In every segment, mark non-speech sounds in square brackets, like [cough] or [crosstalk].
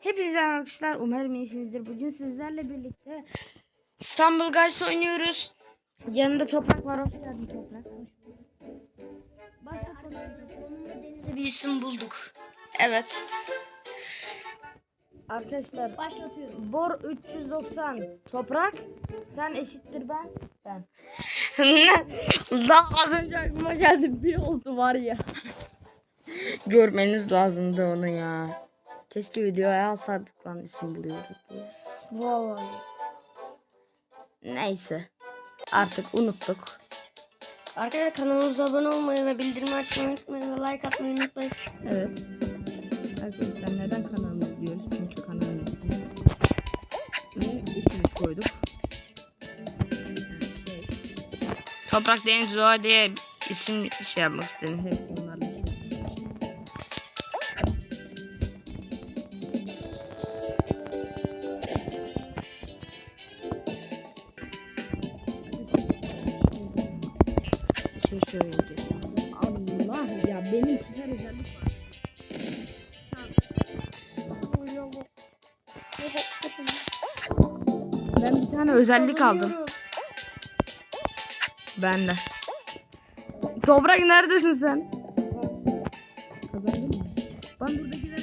Hepinize arkadaşlar umarım iyisinizdir. Bugün sizlerle birlikte İstanbul Guys oynuyoruz. Yanında Toprak var. Hoş geldin Toprak. Başlatalım. Bir isim bulduk. Evet. Arkadaşlar Başlatıyorum. Bor 390 Toprak sen eşittir ben ben. [laughs] Daha az önce aklıma geldi bir oldu var ya. Görmeniz lazımdı onu ya. Keşke videoya alsaydık lan isim buluyoruz diye. Vallahi. Neyse. Artık unuttuk. Arkadaşlar kanalımıza abone olmayı ve bildirim açmayı unutmayın ve like atmayı unutmayın. Evet. Arkadaşlar neden kanalımız diyoruz? Çünkü kanalımız ismini koyduk. Toprak Deniz Doğa diye isim şey yapmak istedim. Şey söyleyeceğim. Allah ya benim süper özellik var. Ben bir tane özellik aldım. Ben de. Toprak neredesin sen? Kazandın mı? Ben buradakiler.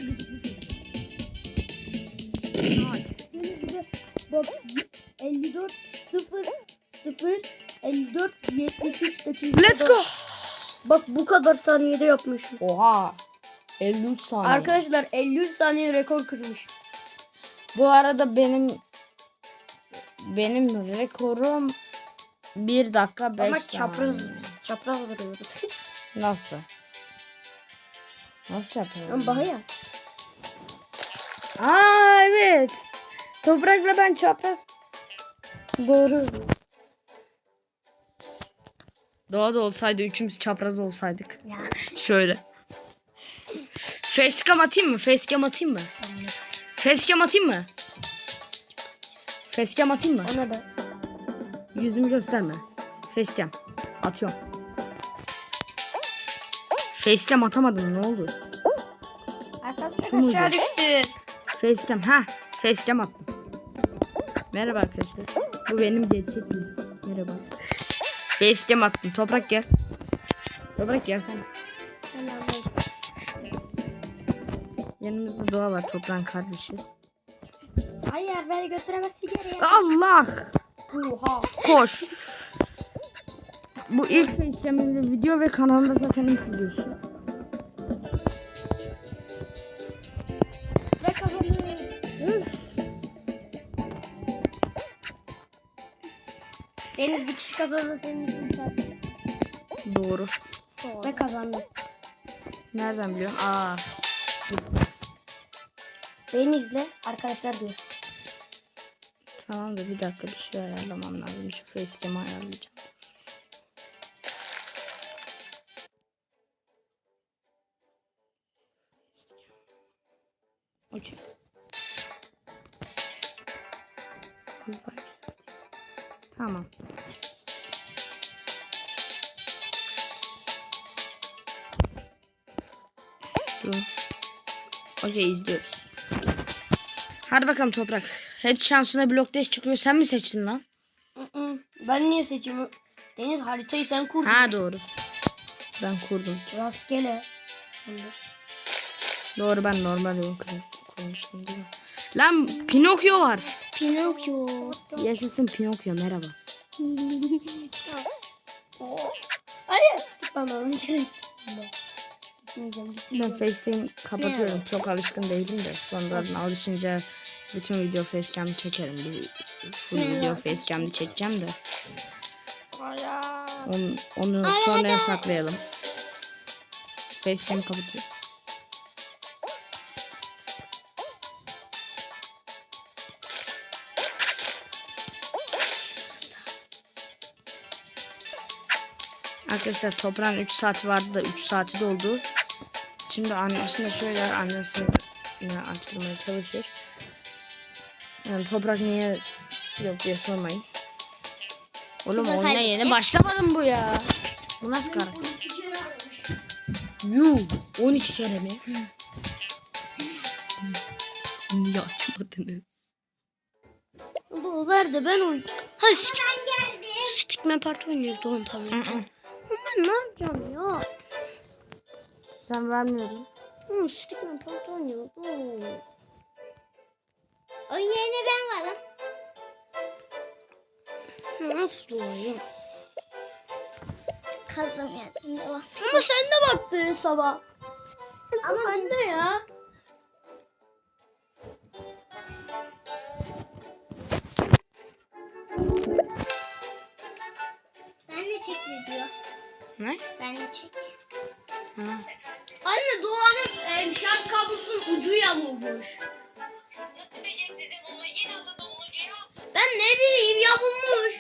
Bak 54 0 0 54 73 dakika. Let's go. Bak bu kadar saniyede yapmışım. Oha. 53 saniye. Arkadaşlar 53 saniye rekor kırmış. Bu arada benim benim rekorum 1 dakika 5 Ama saniye. çapraz çapraz vuruyoruz. [laughs] Nasıl? Nasıl çapraz? Ama bahaya. Aa evet. Toprakla ben çapraz. Doğru. Doğada olsaydı üçümüz çapraz olsaydık. Ya. Şöyle. Facecam atayım mı? Facecam atayım mı? Facecam atayım mı? Facecam atayım mı? Ona da. Yüzümü gösterme. Facecam. Atıyorum. Facecam atamadım ne oldu? Arkadaşlar Şu muydu? aşağı düştü. Facecam ha. Facecam attım. Merhaba arkadaşlar. Bu benim gerçekim. Merhaba. Facecam attım. Toprak gel. Toprak gel sen. Yanımızda Doğa var toprağın kardeşi. Hayır beni götüremezsin geriye. Allah! Oha. Koş. Bu ilk facecam'imde video ve kanalımda zaten ilk videosu. Deniz bir kişi kazandı senin için zaten. Doğru. Ve kazandı. Nereden biliyorsun? Aa. Deniz'le arkadaşlar diyor. Tamam da bir dakika bir şey ayarlamam lazım. Şu facecam'ı ayarlayacağım. Okey. Tamam. Dur. Okey izliyoruz. Hadi bakalım Toprak. Hiç şansına blok deş çıkıyor. Sen mi seçtin lan? Ben niye seçimi? Deniz haritayı sen kurdun. Ha doğru. Ben kurdum. Rastgele. Doğru ben normal kur- kurmuştum değil mi? Lan Pinokyo var. Pinokyo. Yaşasın Pinokyo merhaba. [laughs] Hayır. Bana. Ben facecam kapatıyorum. Çok alışkın değilim de. Sonradan alışınca bütün video facecam çekerim. Bir full video facecam'ı çekeceğim de. Onu, onu sonraya saklayalım. Facecam kapatıyor. Arkadaşlar toprağın 3 saati vardı da 3 saati doldu. Şimdi annesine söyler annesi yine açtırmaya çalışır. Yani toprak niye yok diye sormayın. Oğlum Toprak oyuna yeni başlamadım bu ya. Bu nasıl karar? Yuh 12 kere mi? Niye açmadınız? Dur ver de ben oynayayım. Ha stick. Stickman parti oynuyoruz Doğan tabii. Ben ne yapacağım ya? Sen vermiyordun. Hı, Stickman parti oynuyoruz. O yerine ben varım. Nasıl doğayım? Kazım var. Ama sen de baktın sabah. Ama ben de ya. Ben de çekil. Ha. Anne Doğan'ın e, şarj kablosunun ucu yamulmuş. Ben ne bileyim yamulmuş.